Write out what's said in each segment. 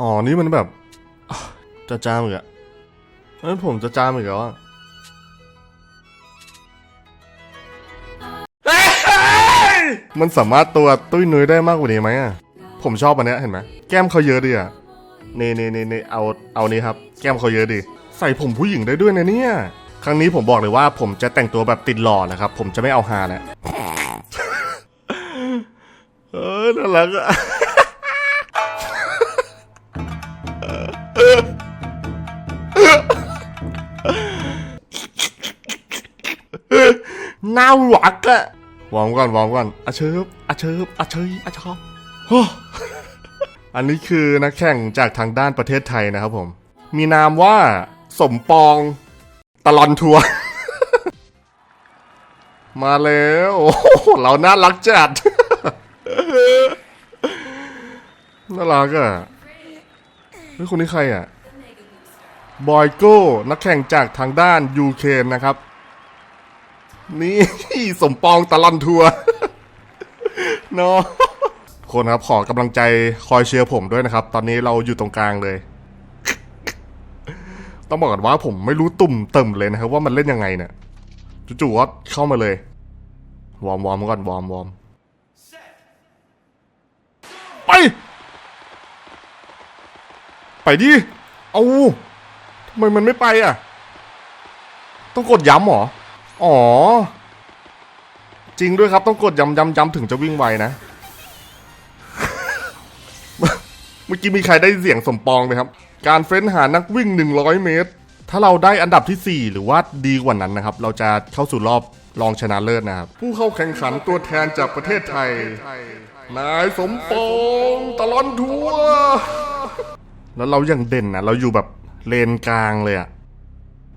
อ๋อ นี่มันแบบอะจะจามอีกอะเอ้ยผมจะจามอีกแล้วอะเอ้ยมันสามารถตัวตุ้ยนุ้ยได้มากกว่านี้ไหมอะผมชอบอันเนี้ยเห็นไหม แก้มเขาเยอะดีอะนี่นี่นี่นี่เอา เอานี้ครับ แก้มเขาเยอะดี ใส่ผมผู้หญิงได้ด้วยนะเนี่ย ครั้งนี้ผมบอกเลยว่าผมจะแต่งตัวแบบติดหล่อนะครับ ผมจะไม่เอาฮานะเออน่ารักอะ น่ารักอะวอร์มก่อนวอร์มก่อนอาเชิบอาเชิบอาเชยอาชอบโอ้อันนี้คือนักแข่งจากทางด้านประเทศไทยนะครับผม มีนามว่าสมปองตลอนทัวร์มาแล้วโอ้เราน่ารักจัดน่ารักอะเฮ้ยคนนี้ใครอะบอยโก้นักแข่งจากทางด้านยูเครนนะครับ นี่ สมปองตะลอนทัวร์เนาะคนครับขอกำลังใจคอยเชียร์ผมด้วยนะครับ ตอนนี้เราอยู่ตรงกลางเลย ต้องบอกกันว่าผมไม่รู้ตุ่มเติมเลยนะครับว่ามันเล่นยังไงเนี่ยจู่ๆก็เข้ามาเลย วอร์มวอร์มก่อนวอร์มวอร์มไป ไปดิ เอาทำไมมันไม่ไปอะ ต้องกดย้ำเหรอ อ๋อ จริงด้วยครับต้องกดย้ำย้ำย้ำถึงจะวิ่งไวนะ เมื่อกี้มีใครได้เสียงสมปองไหมครับ การเฟ้นหานักวิ่ง 100 เมตร ถ้าเราได้อันดับทีสี่4 หรือว่าดีกว่านั้นนะครับ เราจะเข้าสู่รอบรองชนะเลิศนะครับ ผู้เข้าแข่งขันตัวแทนจากประเทศไทย นายสมปองตลอนทัวร์แล้วเราอยังเด่นนะเราอยู่แบบเลนกลางเลยอะ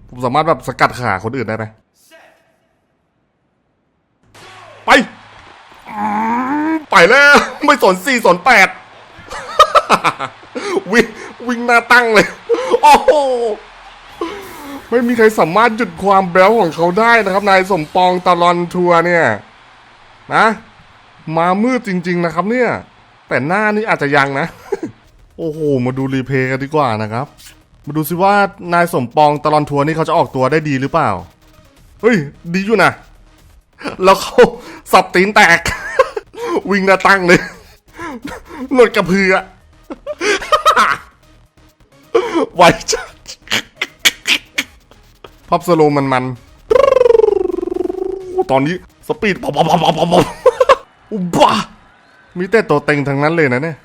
ผมสามารถแบบสกัดขาคนอื่นได้ไหม ไป ไปแล้ว ไม่สนสี่สนแปดวิ่งวิ่งหน้าตั้งเลย โอ้โห ไม่มีใครสามารถหยุดความแบลของเขาได้นะครับ นายสมปองตลอนทัวร์เนี่ย นะ มามืดจริง ๆ นะครับ เนี่ย แต่หน้านี่อาจจะยังนะ โอ้โห มาดูรีเพย์กันดีกว่านะครับ มาดูสิว่านายสมปองตลอนทัวร์นี่เขาจะออกตัวได้ดีหรือเปล่า เฮ้ย ดีอยู่นะ แล้วเขาสับตีนแตก วิ่งหน้าตั้งเลยหนวดกระเพือไวจัดพับสโลมันมันตอนนี้สปีดปอบปอบปอบปอบปอบอุบ้ามีแต่ตัวเต็งทั้งนั้นเลยนะเนี่ย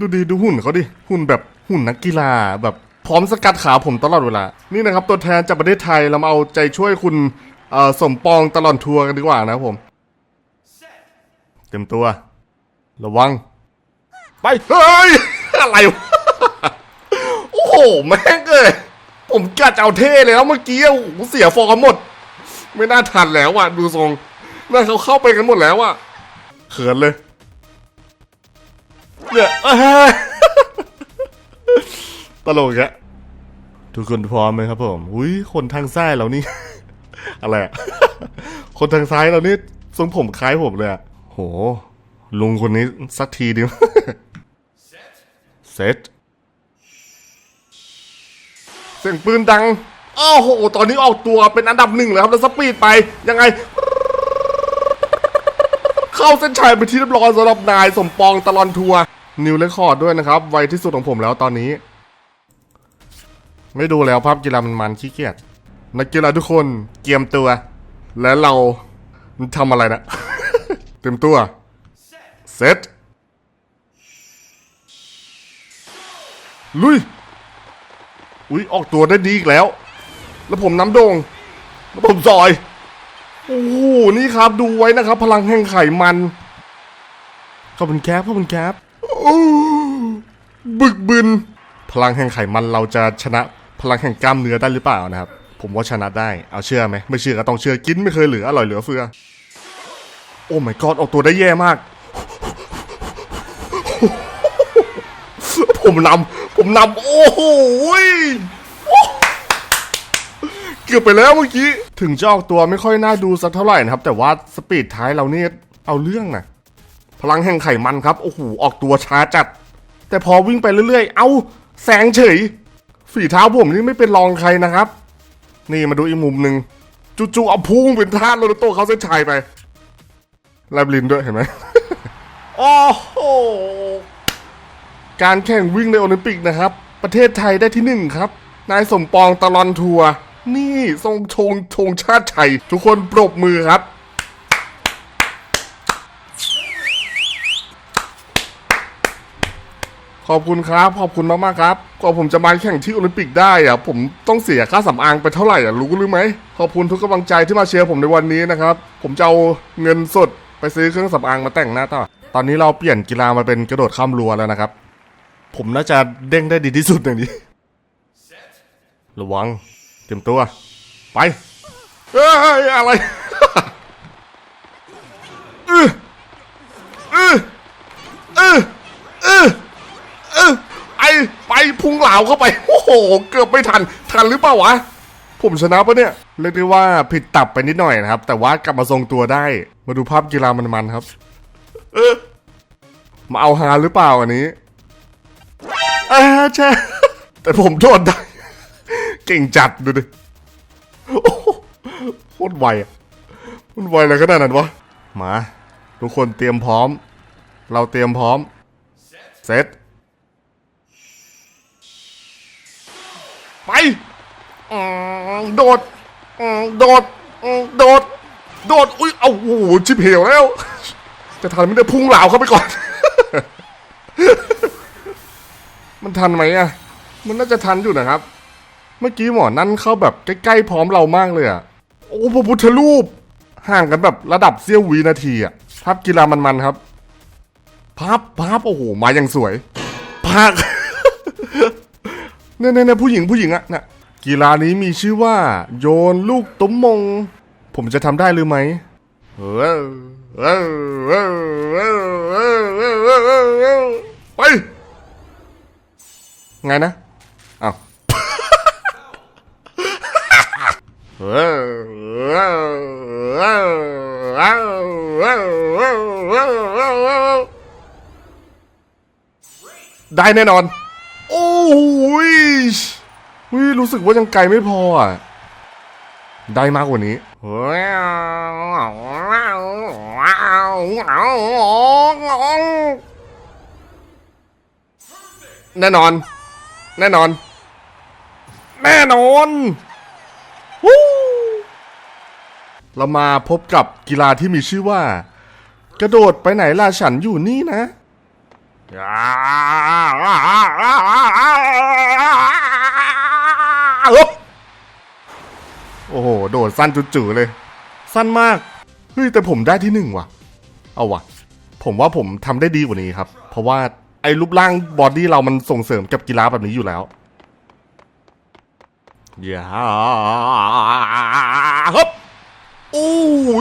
ดูดีดูหุ่นเขาดิ หุ่นแบบหุ่นนักกีฬาแบบพร้อมสกัดขาผมตลอดเวลา นี่นะครับตัวแทนจากประเทศไทยเรามาเอาใจช่วยคุณ เอ่อสมปองตลอดทัวร์กันดีกว่านะครับผมเต็มตัว ระวัง ไป เฮ้ย อะไรวะโอ้โห แม่งเอ้ยผมกะจะเอาเท่แล้วเมื่อกี้โอ้โหเสียฟอร์มหมด ไม่น่าทันแล้วอะ ดูทรงน่าเขาเข้าไปกันหมดแล้วอะเขินเลยเนี่ยเอ้ยตลกอะทุกคนพร้อมไหมครับผม อุ้ยคนทางซ้ายเรานี่ อะไรอะคนทางซ้ายเรานี่ทรงผมคล้ายผมเลยอะโห ลุงคนนี้สักทีดียวเซตเสียงปืนดังอ้โห ตอนนี้ออกตัวเป็นอันดับหนึ่งแล้วครับ แล้วสปีดไป ยังไง เข้าเส้นชัยไปที่เรียบร้อยสำหรับนายสมปองตลอนทัวร์นิวเรคคอร์ดด้วยนะครับ ไวที่สุดของผมแล้วตอนนี้ ไม่ดูแล้วภาพกีฬามันมันขี้เกียจ นักกีฬาทุกคนเกียมตัว และเราทำอะไรนะ เต็มตัว เซตลุย อุ้ยออกตัวได้ดีอีกแล้ว แล้วผมน้ำโดงแล้วผมซอย โอ้โห นี่ครับดูไว้นะครับ พลังแห่งไขมัน ขอบคุณแคปขอบคุณแคปบึกบึน พลังแห่งไขมันเราจะชนะพลังแห่งกล้ามเนื้อได้หรือเปล่านะครับ ผมว่าชนะได้ เอาเชื่อไหม ไม่เชื่อก็ต้องเชื่อ กินไม่เคยเหลืออร่อยเหลือเฟือ โอ้ my god ออกตัวได้แย่มาก ผมนำ ผมนำ โอ้โหเกือบไปแล้วเมื่อกี้ ถึงจะออกตัวไม่ค่อยน่าดูสักเท่าไหร่นะครับ แต่ว่าสปีดท้ายเราเนี่ยเอาเรื่องนะพลังแห่งไขมันครับ โอ้โห ออกตัวช้าจัด แต่พอวิ่งไปเรื่อยๆ เอาแสงเฉย ฝีเท้าผมนี่ไม่เป็นรองใครนะครับ นี่มาดูอีกมุมหนึ่งจู่ๆเอาพุ่งเป็นท่าโรนัลโตเขาเส้นชัยไปแลบลินด้วยเห็นไหมโอ้โหการแข่งวิ่งในโอลิมปิกนะครับ ประเทศไทยได้ที่หนึ่งครับ นายสมปองตะลอนทัวร์นี่ทรงชงชงชาติไทยทุกคนปรบมือครับ ขอบคุณครับ ขอบคุณมากๆครับกว่าผมจะมาแข่งที่โอลิมปิกได้อะผมต้องเสียค่าสำอางไปเท่าไหร่อะรู้หรือไหมขอบคุณทุกกำลังใจที่มาเชียร์ผมในวันนี้นะครับ ผมจะเอาเงินสดไปซื้อเครื่องสำอางมาแต่งหน้าต่อ ตอนนี้เราเปลี่ยนกีฬามาเป็นกระโดดข้ามรั้วแล้วนะครับ ผมน่าจะเด้งได้ดีที่สุดอย่างนี้ ระวัง เตรียมตัว ไปเอ้ยอะไรเออเออเออ เออไอไปพุงเหลาเข้าไป โอ้โห เกือบไม่ทัน ทันหรือเปล่าวะ ผมชนะปะเนี่ย เรียกได้ว่าผิดตับไปนิดหน่อยนะครับ แต่ว่ากลับมาทรงตัวได้ มาดูภาพกีฬามันๆครับ เออ มาเอาฮาหรือเปล่าอันนี้เออใช่แต่ผมโดนได้ เก่งจัดดูดิ โอ้โคตรไวอะมันไวอะไรขนาดนั้นวะ มา ทุกคนเตรียมพร้อม เราเตรียมพร้อม เซต ไปอืมโดดอืมโดดอืมโดดโดดอุ้ยเอาโอ้โหชิบเหวแล้ว จะทันไม่ได้พุ่งเหลาเข้าไปก่อน มันทันไหมอะมันน่าจะทันอยู่นะครับ เมื่อกี้หมอนั่นเข้าแบบใกล้ๆพร้อมเรามากเลยอะโอ้พระพุทธรูป ห่างกันแบบระดับเสี้ยววินาทีอะภาพกีฬามันๆครับภาพภาพโอ้โห มาอย่างสวยภาค เนี่ยเนี่ยผู้หญิงผู้หญิงอะน่ะกีฬานี้มีชื่อว่า โยนลูกตุ้มมง ผมจะทำได้หรือไหมไป ไงนะอ้าวได้แน่นอน โอ้ยวิรู้สึกว่ายังไกลไม่พออะ ได้มากกว่านี้แน่นอน แน่นอน แน่นอนวู้เรามาพบกับกีฬาที่มีชื่อว่า กระโดดไปไหนล่ะฉันอยู่นี่นะ โอ้โห โดดสั้นจุ๋ๆเลย สั้นมาก เฮ้ย แต่ผมได้ที่หนึ่งว่ะ เอาว่ะ ผมว่าผมทำได้ดีกว่านี้ครับ เพราะว่าไอ้รูปร่างบอดี้เรามันส่งเสริมกับกีฬาแบบนี้อยู่แล้วอย่าฮึบอู้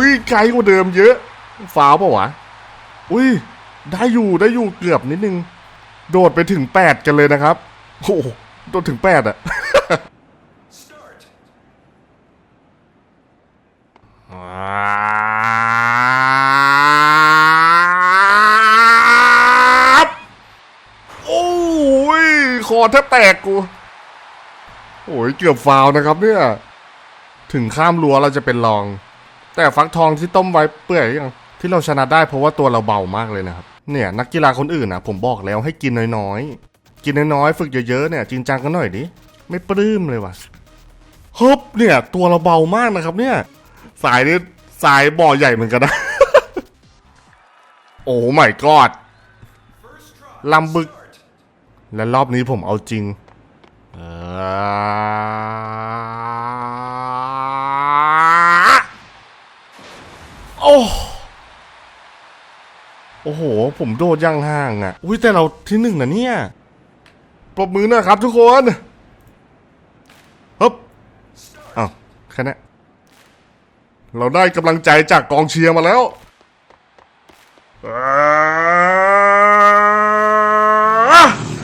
ยไกลกว่าเดิมเยอะฟ้าวปะวะ อุ้ย ได้อยู่ได้อยู่เกือบนิดนึง โดดไปถึงแปดกันเลยนะครับโอ้โดดถึงแปดอะครับโอ้ยคอแทบแตกกู โอ้ยเกือบฟาวนะครับเนี่ย ถึงข้ามรั้วเราจะเป็นรอง แต่ฟักทองที่ต้มไว้เปื่อยยังที่เราชนะได้เพราะว่าตัวเราเบามากเลยนะครับ เนี่ยนักกีฬาคนอื่นนะผมบอกแล้วให้กินน้อยๆ กินน้อยๆ ฝึกเยอะๆเนี่ยจริงจังกันหน่อยดิไม่ปลื้มเลยว่ะฮึบเนี่ย ตัวเราเบามากนะครับเนี่ย สายนี่สายบ่อใหญ่เหมือนกันนะ โอ้ไม่กอดลำบึก และรอบนี้ผมเอาจริงโอ้ โอ้โห ผมโดดยังห่างอะ อุ้ยแต่เราที่หนึ่งนะเนี่ย ปรบมือหนะครับทุกคนฮึบอ้าวแค่นี้เราได้กำลังใจจากกองเชียร์มาแล้ว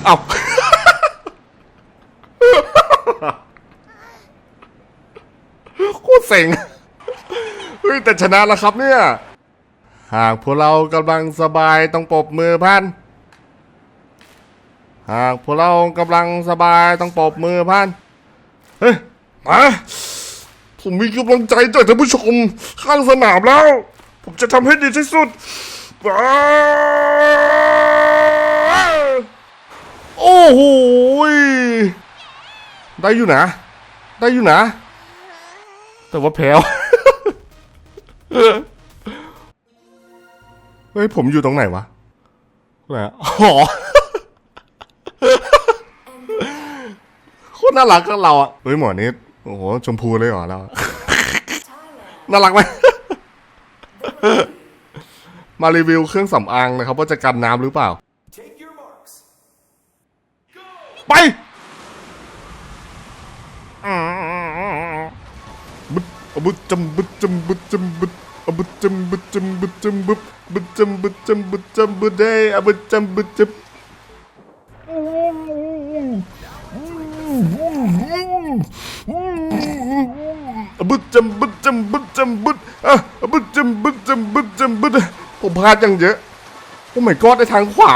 เอาโคตรเซ็งเฮ้ยแต่ชนะแล้วครับเนี่ย หากพวกเรากำลังสบายต้องปรบมือพัน หากพวกเรากำลังสบายต้องปรบมือพัน เฮ้ย มา ผมมีกำลังใจจากท่านผู้ชม ข้างสนามแล้ว ผมจะทำให้ดีที่สุด โอ้โห ได้อยู่นะ ได้อยู่นะ แต่ว่าแพ้ว เฮ้ยผมอยู่ตรงไหนวะไหนอะอ๋อโคตรน่ารักกับเราอะเฮ้ยหมอนี้โอ้โหชมพูเลยเหรอเราน่ารักไหมมารีวิวเครื่องสำอางนะครับ ว่าจะกันน้ำหรือเปล่า Take your marks. ไปบึดอะบึดจำบึดจำบึดจำบึดอะ บึจำบึจำบึจำบึดบึจำบึจำบึจำบึดได้อบึจำบึจำอะบึจำบึจำบึจำบึอะอะบึจำบึจำบึจำบึดผมพลาดยังเยอะโอ้ my god ในทางขวา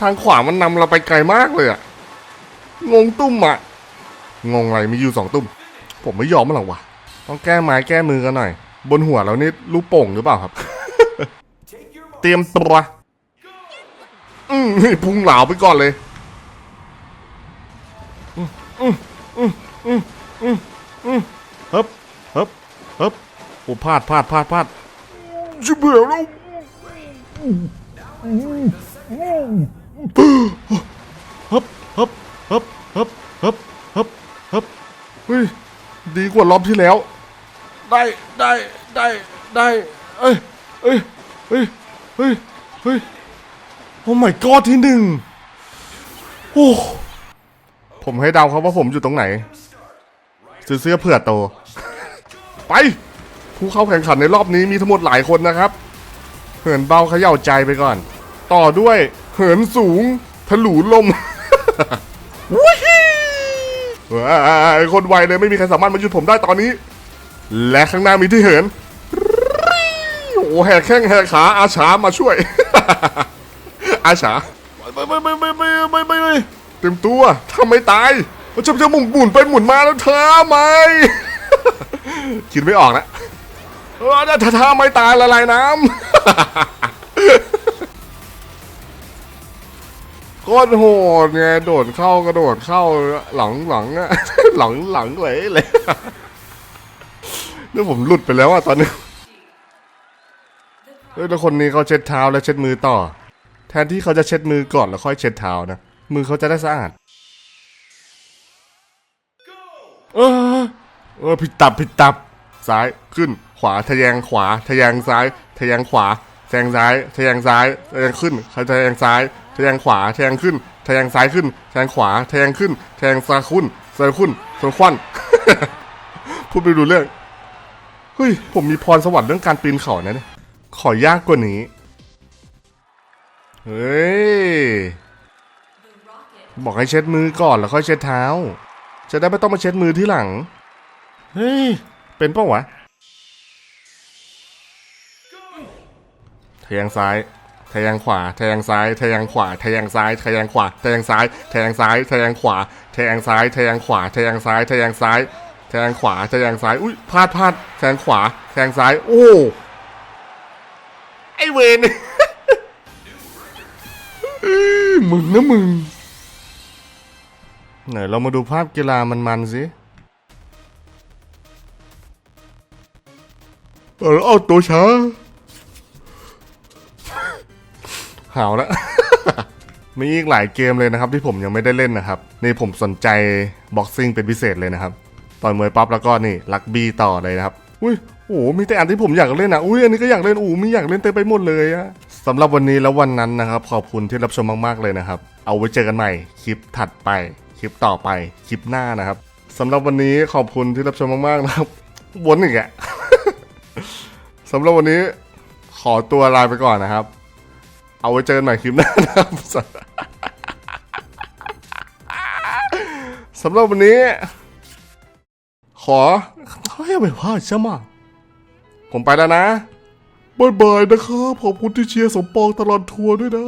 ทางขวามันนำเราไปไกลมากเลยอะงงตุ้มอะงงอะไรมีอยู่สองตุ้ม ผมไม่ยอมมันหรอกวะต้องแก้ไม้แก้มือกันหน่อย บนหัวเรานี่ลูกโป่งหรือเปล่าครับ Take your marks. เตรียมตัวอืมพุ่งเหลาไปก่อนเลยอืมอืมอืมอืมอืมอืมฮึบฮึบฮึบโอ้พลาดพลาดพลาดพลาดชิบเบี่ยวแล้วฮึบฮึบฮึบฮึบฮึบฮึบฮึบเฮ้ยดีกว่ารอบที่แล้ว ได้ได้ได้ได้เอ้ยเอ้ยเฮ้ยเฮ้ยเฮ้ยโอ้ my god ที่หนึ่งโอ้ผมให้เดาครับว่าผมอยู่ตรงไหนซื้อเสื้อเผื่อโต ไป ผู้เข้าแข่งขันในรอบนี้มีทั้งหมดหลายคนนะครับ เหินเบาเขย่าใจไปก่อน ต่อด้วย เหินสูงทะลุลมวุ้ยคนไวเลยไม่มีใครสามารถมาหยุดผมได้ตอนนี้ และข้างหน้ามีที่เหินโอ้โหแหกแข้งแหกขาอาชามาช่วย อาชาไม่ไม่ไม่ไม่ไม่ไม่ไม่ไม่เต็มตัวทำไม่ตายมันจะจะหมุนหมุนไปหมุนมาแล้วเธอไหมคิดไม่ออกนะเออถ้าเธอไม่ตายละลายน้ำโคตรโหดไงโดดเข้ากระโดดเข้าหลังหลังอะหลังหลังเลยเลย นี่ผมหลุดไปแล้วอะตอนนี้เฮ้ยแล้วคนนี้เขาเช็ดเท้าแล้วเช็ดมือต่อ แทนที่เขาจะเช็ดมือก่อนแล้วค่อยเช็ดเท้านะมือเขาจะได้สะอาดเออเออผิดตับผิดตับซ้ายขึ้น ขวาทะแยงขวาทะแยงซ้ายทะแยงขวาแทงซ้ายทะแยงซ้ายทะแยงขึ้นทะแยงซ้ายทะแยงขวาทะแยงขึ้นทะแยงซ้ายขึ้นทะแยงขวาทะแยงขึ้นทะแยงซ้ายขึ้นซ้ายขึ้นซ้ายควันพูดไปดูเรื่อง เฮ้ย ผมมีพรสวรรค์เรื่องการปีนเขานะเนี่ยขอยากกว่านี้ เฮ้ย บอกให้เช็ดมือก่อนแล้วค่อยเช็ดเท้า จะได้ไม่ต้องมาเช็ดมือที่หลัง เฮ้ย เป็นปะวะทะแยงซ้ายทะแยงขวาทะแยงซ้ายทะแยงขวาทะแยงซ้ายทะแยงขวาทะแยงซ้ายทะแยงซ้ายทะแยงขวาทะแยงซ้ายทะแยงขวาทะแยงซ้ายทะแยงซ้าย แยงขวาทะแยงซ้าย อุ้ยพลาดพลาดแยงขวาแยงซ้าย โอ้ไอเวนมึงนะมึง ไหนเรามาดูภาพกีฬามันๆสิเออเอาตัวช้าหาวแล้วมีอีกหลายเกมเลยนะครับที่ผมยังไม่ได้เล่นนะครับ นี่ผมสนใจบ็อกซิ่งเป็นพิเศษเลยนะครับ ต่อยมวยปั๊บแล้วก็นี่ลักบี้ต่อเลยนะครับอุ้ยโอ้โหมีแต่อันที่ผมอยากเล่นอะอุ้ยอันนี้ก็อยากเล่นอู้มีอยากเล่นเต็มไปหมดเลยอะสำหรับวันนี้แล้ววันนั้นนะครับ ขอบคุณที่รับชมมากๆเลยนะครับ เอาไว้เจอกันใหม่คลิปถัดไป คลิปต่อไปคลิปหน้านะครับสำหรับวันนี้ขอบคุณที่รับชมมากๆนะครับวนอีกอะสำหรับวันนี้ขอตัวลาไปก่อนนะครับ เอาไว้เจอกันใหม่คลิปหน้านะครับสำหรับวันนี้ อเขาให้ไปพลาดใช่ไหมผมไปแล้วนะบายบายนะครับขอบคุณที่เชียร์สมปองตลอดทัวร์ด้วยนะ